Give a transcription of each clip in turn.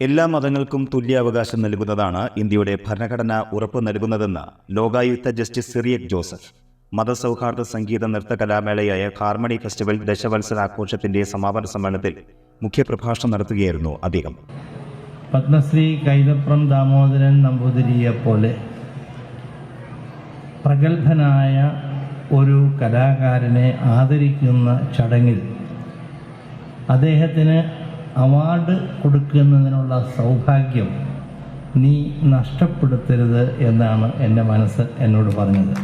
എല്ലാ മതങ്ങൾക്കും തുല്യാവകാശം നൽകുന്നതാണ് ഇന്ത്യയുടെ ഭരണഘടന ഉറപ്പു നൽകുന്നതെന്ന് ലോകായുക്ത ജസ്റ്റിസ് സിറിയക് ജോസഫ്. മതസൗഹാർദ്ദ സംഗീത നൃത്ത കലാമേളയായ ഹാർമണി ഫെസ്റ്റിവൽ ദശവത്സരാഘോഷത്തിന്റെ സമാപന സമ്മേളനത്തിൽ മുഖ്യപ്രഭാഷണം നടത്തുകയായിരുന്നു അദ്ദേഹം. പത്മശ്രീ കൈതപ്രം ദാമോദരൻ നമ്പൂതിരിയെ പോലെ പ്രഗത്ഭനായ ഒരു കലാകാരനെ ആദരിക്കുന്ന ചടങ്ങിൽ അദ്ദേഹത്തിന് അവാർഡ് കൊടുക്കുന്നതിനുള്ള സൗഭാഗ്യം നീ നഷ്ടപ്പെടുത്തരുത് എന്നാണ് എന്റെ മനസ്സ് എന്നോട് പറഞ്ഞത്.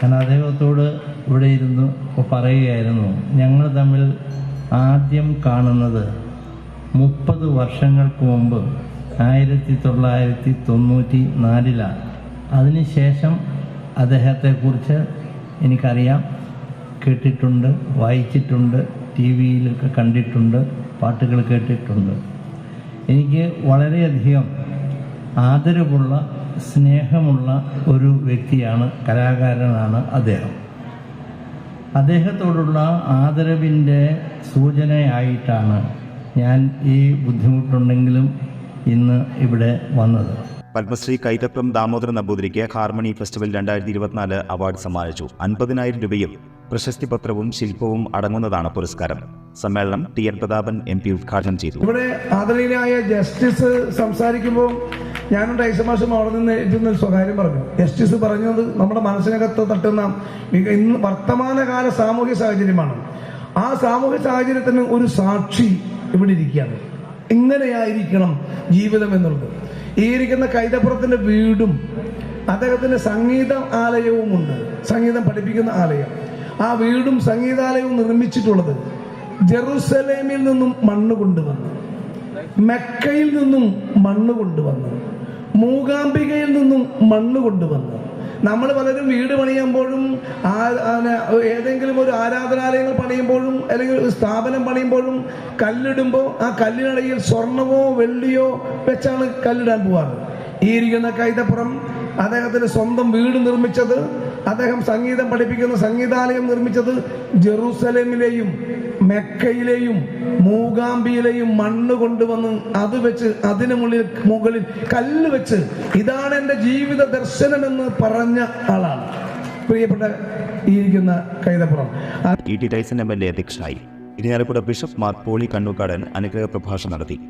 ഞാൻ അദ്ദേഹത്തോട് ഇവിടെ ഇരുന്നു പറയുകയായിരുന്നു ഞങ്ങൾ തമ്മിൽ ആദ്യം കാണുന്നത് മുപ്പത് വർഷങ്ങൾക്ക് മുമ്പ് ആയിരത്തി തൊള്ളായിരത്തി തൊണ്ണൂറ്റി നാലിലാണ് അതിനുശേഷം അദ്ദേഹത്തെക്കുറിച്ച് എനിക്കറിയാം. കേട്ടിട്ടുണ്ട് വായിച്ചിട്ടുണ്ട് ടി വിയിലൊക്കെ കണ്ടിട്ടുണ്ട് പാട്ടുകൾ കേട്ടിട്ടുണ്ട്. എനിക്ക് വളരെയധികം ആദരവുള്ള സ്നേഹമുള്ള ഒരു വ്യക്തിയാണ് കലാകാരനാണ് അദ്ദേഹം. അദ്ദേഹത്തോടുള്ള ആദരവിന്റെ സൂചനയായിട്ടാണ് ഞാൻ ഈ ബുദ്ധിമുട്ടുണ്ടെങ്കിലും ഇന്ന് ഇവിടെ വന്നത്. പത്മശ്രീ കൈതപ്രം ദാമോദരൻ നമ്പൂതിരിക്ക് ഹാർമണി ഫെസ്റ്റിവൽ രണ്ടായിരത്തി ഇരുപത്തിനാല് അവാർഡ് സമ്മാനിച്ചു. അൻപതിനായിരം രൂപയും പ്രശസ്തി പത്രവും ശില്പവും അടങ്ങുന്നതാണ് പുരസ്കാരം. സമ്മേളനം T N Prathapan M P ഉദ്ഘാടനം ചെയ്തു. ഇവിടെ ആദരണീയനായ ജസ്റ്റിസ് സംസാരിക്കുമ്പോൾ ഞാനും ടൈസമാഷും അവിടെ നിന്ന് ഒരു സ്വകാര്യം പറഞ്ഞു. ജസ്റ്റിസ് പറഞ്ഞത് നമ്മുടെ മനസ്സിനകത്ത് തട്ടുന്ന ഇന്ന് വർത്തമാനകാല സാമൂഹ്യ സാഹചര്യമാണ്. ആ സാമൂഹ്യ സാഹചര്യത്തിന് ഒരു സാക്ഷി ഇവിടെ ഇരിക്കുകയാണ്. ഇങ്ങനെയായിരിക്കണം ജീവിതം എന്നുള്ളത്. ഈ ഇരിക്കുന്ന കൈതപ്പുറത്തിന്റെ വീടും അദ്ദേഹത്തിന്റെ സംഗീത ആലയവുമുണ്ട്. സംഗീതം പഠിപ്പിക്കുന്ന ആലയം. ആ വീടും സംഗീതാലയവും നിർമ്മിച്ചിട്ടുള്ളത് ജെറുസലേമിൽ നിന്നും മണ്ണ് കൊണ്ടുവന്നു. മെക്കയിൽ നിന്നും മണ്ണ് കൊണ്ടുവന്നു. മൂകാംബികയിൽ നിന്നും മണ്ണ് കൊണ്ടുവന്നു. നമ്മൾ പലരും വീട് പണിയുമ്പോഴും ഏതെങ്കിലും ഒരു ആരാധനാലയങ്ങൾ പണിയുമ്പോഴും അല്ലെങ്കിൽ ഒരു സ്ഥാപനം പണിയുമ്പോഴും കല്ലിടുമ്പോൾ ആ കല്ലിനടയിൽ സ്വർണമോ വെള്ളിയോ വെച്ചാണ് കല്ലിടാൻ പോവാറ്. ഈ ഇരിക്കുന്ന കൈതപ്പുറം അദ്ദേഹത്തിന്റെ സ്വന്തം വീട് നിർമ്മിച്ചത് അദ്ദേഹം സംഗീതം പഠിപ്പിക്കുന്ന സംഗീതാലയം നിർമ്മിച്ചത് ജെറൂസലേമിലെയും മെക്കയിലെയും മൂകാംബിയിലെയും മണ്ണ് കൊണ്ടുവന്ന് അത് വെച്ച് അതിനു മുകളിൽ മുകളിൽ കല്ല് വെച്ച് ഇതാണ് എന്റെ ജീവിത ദർശനമെന്ന് പറഞ്ഞ ആളാണ്. പ്രിയപ്പെട്ട ഇരിക്കുന്ന കൈതപ്പുറം. എം എൽ എ അധ്യക്ഷനായി ഇരിഞ്ഞാലക്കുട ബിഷപ്പ് മാർ പോളി കണ്ണൂക്കാടൻ അനുഗ്രഹ പ്രഭാഷണം നടത്തി.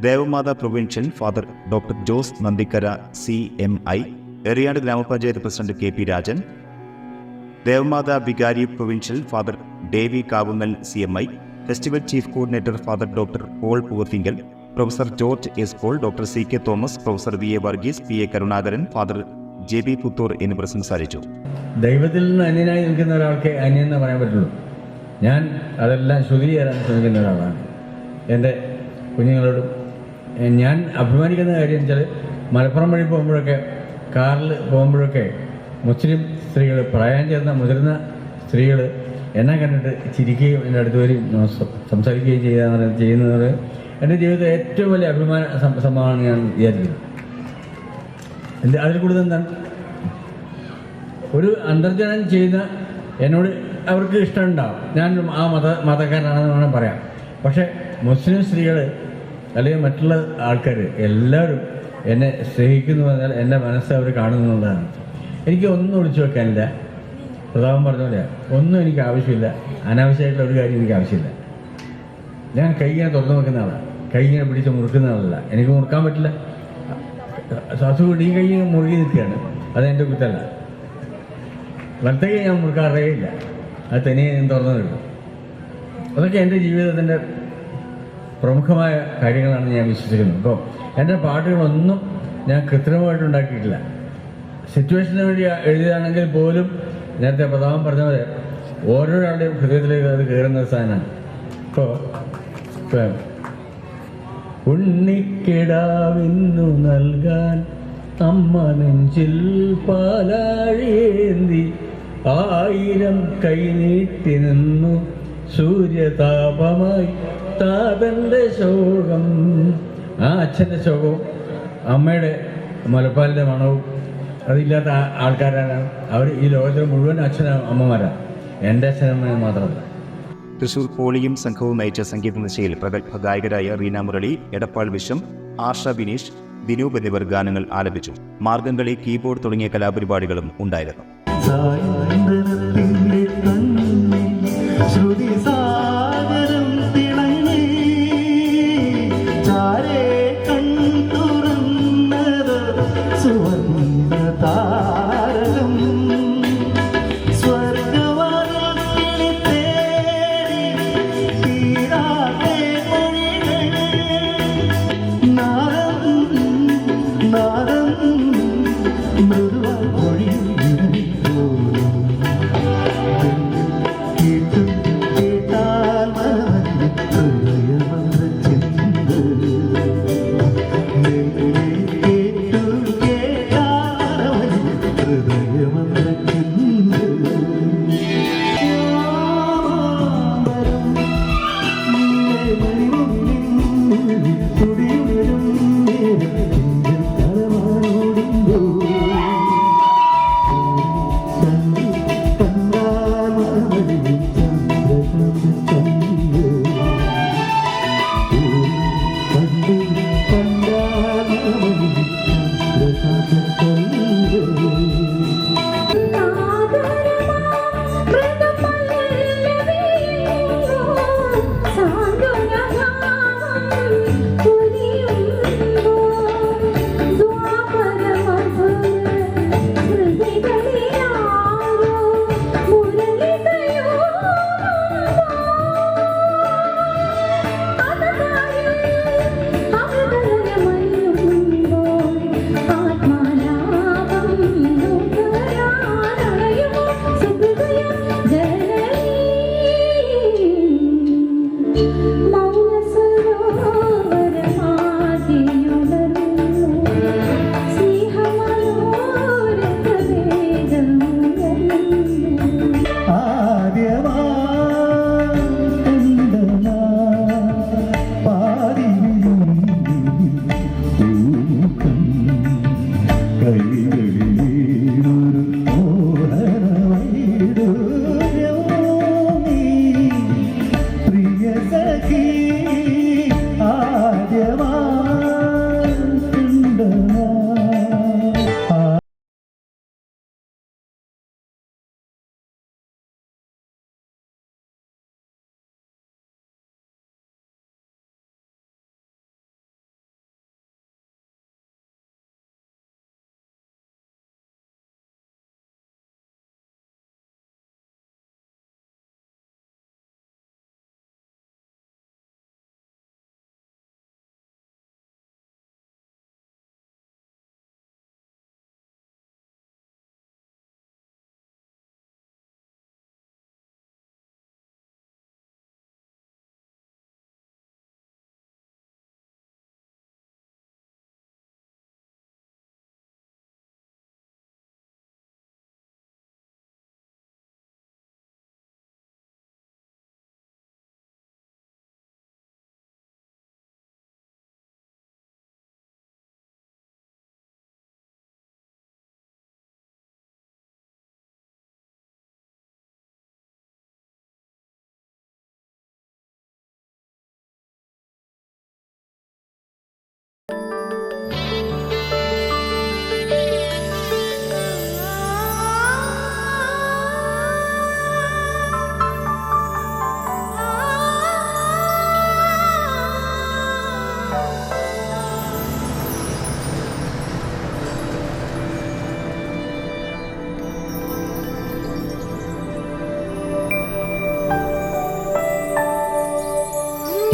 Devamatha provincial father doctor Jose Nandikkara C M I Eriyad ഗ്രാമപഞ്ചായത്ത് president K P Rajan Devamatha വികാരി provincial father Davy Kavungal C M I festival chief coordinator father doctor Paul Poovathinkal professor George S Paul doctor C K Thomas professor V A Varghese P A Karunakaran father J B Puthur എന്നിവർ സംസാരിച്ചു. ദൈവത്തിൽ നിന്ന് അന്യനായി നിൽക്കുന്ന ഒരാൾക്ക് അന്യൻ എന്ന് പറയാൻ പറ്റുള്ളൂ. ഞാൻ അതെല്ലാം ശുദ്ധീകരാൻ ശ്രമിക്കുന്ന ഒരാളാണ്. എന്റെ കുഞ്ഞുങ്ങളോടും ഞാൻ അഭിമാനിക്കുന്ന കാര്യം വെച്ചാൽ മലപ്പുറം വഴി പോകുമ്പോഴൊക്കെ കാറിൽ പോകുമ്പോഴൊക്കെ മുസ്ലിം സ്ത്രീകൾ പ്രായം ചേർന്ന മുതിർന്ന സ്ത്രീകൾ എന്നെ കണ്ടിട്ട് ചിരിക്കുകയും എന്റെ അടുത്ത് വരും സംസാരിക്കുകയും ചെയ്യുക ചെയ്യുന്നത് എന്റെ ജീവിതത്തിൽ ഏറ്റവും വലിയ അഭിമാന സംഭവമാണ് ഞാൻ വിചാരിക്കുന്നത് എന്റെ അതിൽ കൂടുതൽ എന്താണ്? ഒരു അന്തർജനം ചെയ്യുന്ന എന്നോട് അവർക്ക് ഇഷ്ടമുണ്ടാവും. ഞാൻ ആ മത മതക്കാരനാണെന്ന് വേണം പറയാം പക്ഷേ മുസ്ലിം സ്ത്രീകൾ അല്ലെങ്കിൽ മറ്റുള്ള ആൾക്കാർ എല്ലാവരും എന്നെ സ്നേഹിക്കുന്നു പറഞ്ഞാൽ എന്റെ മനസ്സ് അവർ കാണുന്നുള്ളതാണ് എനിക്ക് ഒന്നും ഒളിച്ചു വെക്കാനില്ല. പ്രതാപം പറഞ്ഞ പോലെ ഒന്നും എനിക്ക് ആവശ്യമില്ല. അനാവശ്യമായിട്ടുള്ള ഒരു കാര്യം എനിക്ക് ആവശ്യമില്ല. ഞാൻ കൈ ഇങ്ങനെ തുറന്നു വെക്കുന്ന ആളാണ് കൈ ഇങ്ങനെ പിടിച്ച് മുറുക്കുന്ന ആളല്ല. എനിക്ക് മുറുക്കാൻ പറ്റില്ല. ശ്വാസം ഈ കൈ മുറുകി നിൽക്കുകയാണ്. അത് എന്റെ കുറ്റല്ല. വലത്തെ കൈ ഞാൻ മുറുക്കാറേ ഇല്ല. അത് തനിയെ ഞാൻ തുറന്നു കിട്ടും അതൊക്കെ എന്റെ ജീവിതത്തിന്റെ പ്രമുഖമായ കാര്യങ്ങളാണ് ഞാൻ വിശ്വസിക്കുന്നത്. അപ്പോൾ എന്റെ പാട്ടുകളൊന്നും ഞാൻ കൃത്രിമമായിട്ട് ഉണ്ടാക്കിയിട്ടില്ല. സിറ്റുവേഷന് വേണ്ടി എഴുതിയതാണെങ്കിൽ പോലും നേരത്തെ പ്രതാപം പറഞ്ഞ പോലെ ഓരോരാളുടെയും ഹൃദയത്തിലേക്ക് അത് കയറുന്ന സാധനമാണ്. ഇപ്പോൾ ഇപ്പം ഉണ്ണിക്കിടാവിന്നു നൽകാൻ അമ്മ നെഞ്ചിൽ പാലാഴിയേന്തി ആയിരം കൈ നീട്ടി നിന്നു. സൂര്യതാപമായി താതന്റെ ശോകം. ആ അച്ഛന്റെ ശോകവും അമ്മയുടെ മുലപ്പാലിന്റെ മണവും അതില്ലാത്ത ആൾക്കാരാണ് അവർ ഈ ലോകത്തിൽ മുഴുവൻ അച്ഛനും അമ്മമാരാണ്. എന്റെ അച്ഛനമ്മ മാത്രമല്ല. തൃശൂർ പോളിയും സംഘവും നയിച്ച സംഗീത നിശയിൽ പ്രഗത്ഭ ഗായകരായ റീന മുരളി എടപ്പാൾ വിശ്വം ആർഷ ബിനീഷ് ദിനൂപ് എന്നിവർ ഗാനങ്ങൾ ആലപിച്ചു. മാർഗംകളി കീബോർഡ് തുടങ്ങിയ കലാപരിപാടികളും ഉണ്ടായിരുന്നു. സായന്തനത്തിന്റെ 孤夜晚。